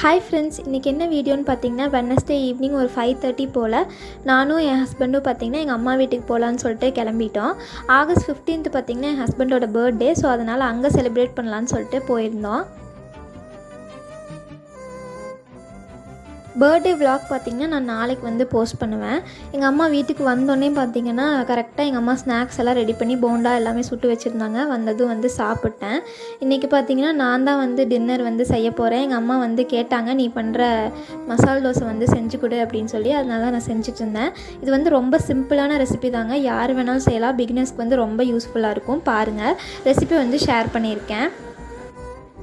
Hi friends இன்றைக்கி என்ன வீடியோன்னு பார்த்தீங்கன்னா வெனஸ்டே ஈவினிங் ஒரு ஃபைவ் தேர்ட்டி போல் நானும் என் ஹஸ்பண்டும் பார்த்தீங்கன்னா எங்கள் அம்மா வீட்டுக்கு போகலான்னு சொல்லிட்டு கிளம்பிட்டோம். ஆகஸ்ட் 15th பார்த்தீங்கன்னா என் ஹஸ்பண்டோட பர்த்டே ஸோ அதனால் அங்கே செலிப்ரேட் பண்ணலான்னு சொல்லிட்டு போயிருந்தோம். பர்த்டே விலாக் பார்த்திங்கன்னா நான் நாளைக்கு வந்து போஸ்ட் பண்ணுவேன். எங்கள் அம்மா வீட்டுக்கு வந்தோடனே பார்த்தீங்கன்னா கரெக்டாக எங்கள் அம்மா ஸ்நாக்ஸ் எல்லாம் ரெடி பண்ணி போண்டா எல்லாமே சுட்டு வச்சுருந்தாங்க. வந்ததும் வந்து சாப்பிட்டேன். இன்றைக்கி பார்த்தீங்கன்னா நான் தான் வந்து டின்னர் வந்து செய்ய போகிறேன் எங்கள் அம்மா வந்து கேட்டாங்க நீ பண்ணுற மசால் தோசை வந்து செஞ்சு கொடு அப்படின்னு சொல்லி. அதனால தான் நான் செஞ்சுட்டு இருந்தேன். இது வந்து ரொம்ப சிம்பிளான ரெசிபி தாங்க. யார் வேணாலும் செய்யலாம். பிகினர்ஸ்க்கு வந்து ரொம்ப யூஸ்ஃபுல்லாக இருக்கும். பாருங்கள் ரெசிபி வந்து ஷேர் பண்ணியிருக்கேன்.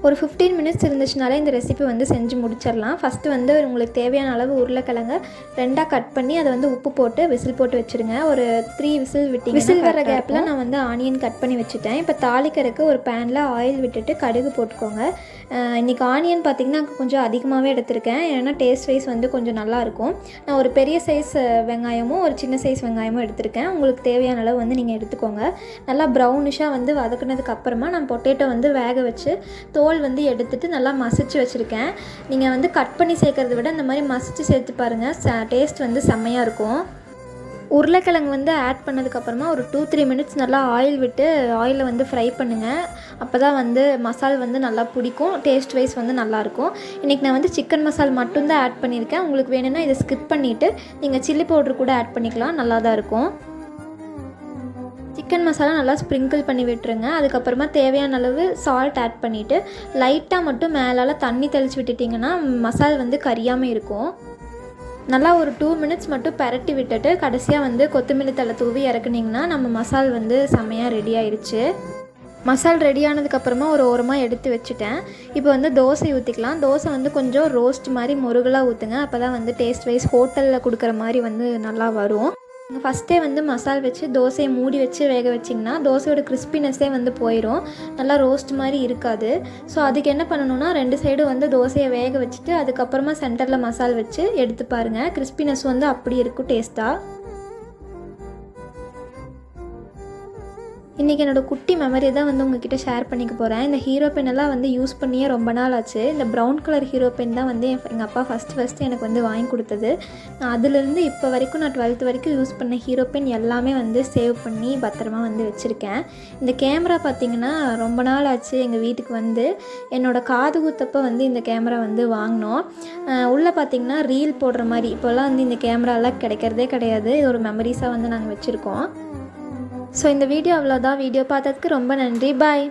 ஒரு ஃபிஃப்டீன் மினிட்ஸ் இருந்துச்சுனாலே இந்த ரெசிபி வந்து செஞ்சு முடிச்சிடலாம். ஃபஸ்ட்டு வந்து உங்களுக்கு தேவையான அளவு உருளைக்கிழங்க ரெண்டாக கட் பண்ணி அதை வந்து உப்பு போட்டு விசில் போட்டு வச்சுருங்க. ஒரு த்ரீ விசில் விட்டு விசில் வர கேப்பில் நான் வந்து ஆனியன் கட் பண்ணி வச்சுட்டேன். இப்போ தாளிக்கிறதுக்கு ஒரு பேனில் ஆயில் விட்டுட்டு கடுகு போட்டுக்கோங்க. அஹ் இன்னைக்கு ஆனியன் பார்த்திங்கன்னா கொஞ்சம் அதிகமாகவே எடுத்திருக்கேன். ஏன்னா டேஸ்ட் வைஸ் வந்து கொஞ்சம் நல்லாயிருக்கும் நான் ஒரு பெரிய சைஸ் வெங்காயமும் ஒரு சின்ன சைஸ் வெங்காயமும் எடுத்திருக்கேன். உங்களுக்கு தேவையான அளவு வந்து நீங்கள் எடுத்துக்கோங்க. நல்லா ப்ரௌனிஷாக வந்து வதக்குனதுக்கு அப்புறமா நான் பொட்டேட்டோ வந்து வேக வச்சு தோல் வந்து எடுத்துட்டு நல்லா மசிச்சு வச்சுருக்கேன். நீங்கள் வந்து கட் பண்ணி சேர்க்கறத விட இந்த மாதிரி மசிச்சு சேர்த்து பாருங்கள் டேஸ்ட் வந்து செம்மையாக இருக்கும். உருளைக்கிழங்கு வந்து ஆட் பண்ணதுக்கப்புறமா ஒரு டூ த்ரீ மினிட்ஸ் நல்லா ஆயில் விட்டு ஆயிலில் வந்து ஃப்ரை பண்ணுங்கள் அப்போ தான் வந்து மசால் வந்து நல்லா பிடிக்கும். டேஸ்ட் வைஸ் வந்து நல்லாயிருக்கும் இன்றைக்கி நான் வந்து சிக்கன் மசால் மட்டும்தான் ஆட் பண்ணியிருக்கேன். உங்களுக்கு வேணும்னா இதை ஸ்கிப் பண்ணிவிட்டு நீங்கள் சில்லி பவுடர் கூட ஆட் பண்ணிக்கலாம். நல்லா தான் இருக்கும். சிக்கன் மசாலா நல்லா ஸ்ப்ரிங்கிள் பண்ணி விட்டுருங்க. அதுக்கப்புறமா தேவையான அளவு சால்ட் ஆட் பண்ணிவிட்டு லைட்டாக மட்டும் மேலால் தண்ணி தெளித்து விட்டுட்டிங்கன்னா மசால் வந்து கரியாமல் இருக்கும். நல்லா ஒரு டூ மினிட்ஸ் மட்டும் பரட்டி விட்டுட்டு கடைசியாக வந்து கொத்தமல்லி தழை தூவி இறக்குனிங்கன்னா நம்ம மசால் வந்து செம்மையாக ரெடி ஆயிடுச்சு மசால் ரெடி ஆனதுக்கப்புறமா ஒரு ஓரமாக எடுத்து வச்சுட்டேன். இப்போ வந்து தோசை ஊற்றிக்கலாம் தோசை வந்து கொஞ்சம் ரோஸ்ட் மாதிரி முருகலாக ஊற்றுங்க அப்போ தான் வந்து டேஸ்ட் வைஸ் ஹோட்டலில் கொடுக்குற மாதிரி வந்து நல்லா வரும். நீங்கள் ஃபஸ்ட்டே வந்து மசால் வச்சு தோசையை மூடி வச்சு வேக வச்சிங்கன்னா தோசையோட கிறிஸ்பினஸ்ஸே வந்து போயிடும் நல்லா ரோஸ்ட் மாதிரி இருக்காது. ஸோ அதுக்கு என்ன பண்ணணும்னா ரெண்டு சைடும் வந்து தோசையை வேக வச்சுட்டு அதுக்கப்புறமா சென்டரில் மசால் வச்சு எடுத்து பாருங்கள் கிறிஸ்பினஸ் வந்து அப்படி இருக்கும் டேஸ்ட்டாக இன்றைக்கி என்னோடய குட்டி மெமரி தான் வந்து உங்ககிட்ட ஷேர் பண்ணிக்க போகிறேன் இந்த ஹீரோ பென்னெல்லாம் வந்து யூஸ் பண்ணியே ரொம்ப நாள் ஆச்சு. இந்த ப்ரௌன் கலர் ஹீரோ பென் தான் வந்து என் எங்கள் அப்பா ஃபஸ்ட்டு ஃபஸ்ட்டு எனக்கு வந்து வாங்கி கொடுத்தது. நான் அதுலேருந்து இப்போ வரைக்கும் நான் டுவெல்த் வரைக்கும் யூஸ் பண்ண ஹீரோ பென் எல்லாமே வந்து சேவ் பண்ணி பத்திரமா வந்து வச்சுருக்கேன். இந்த கேமரா பார்த்திங்கன்னா ரொம்ப நாள் ஆச்சு எங்கள் வீட்டுக்கு வந்து. என்னோடய காது குத்தப்போ வந்து இந்த கேமரா வந்து வாங்கினோம். உள்ளே பார்த்திங்கன்னா ரீல் போடுற மாதிரி. இப்போல்லாம் வந்து இந்த கேமராலாம் கிடைக்கிறதே கிடையாது. இது ஒரு மெமரிஸாக வந்து நாங்கள் வச்சுருக்கோம். ஸோ இந்த வீடியோ அவ்வளோதான் வீடியோ பார்த்ததுக்கு ரொம்ப நன்றி. பாய்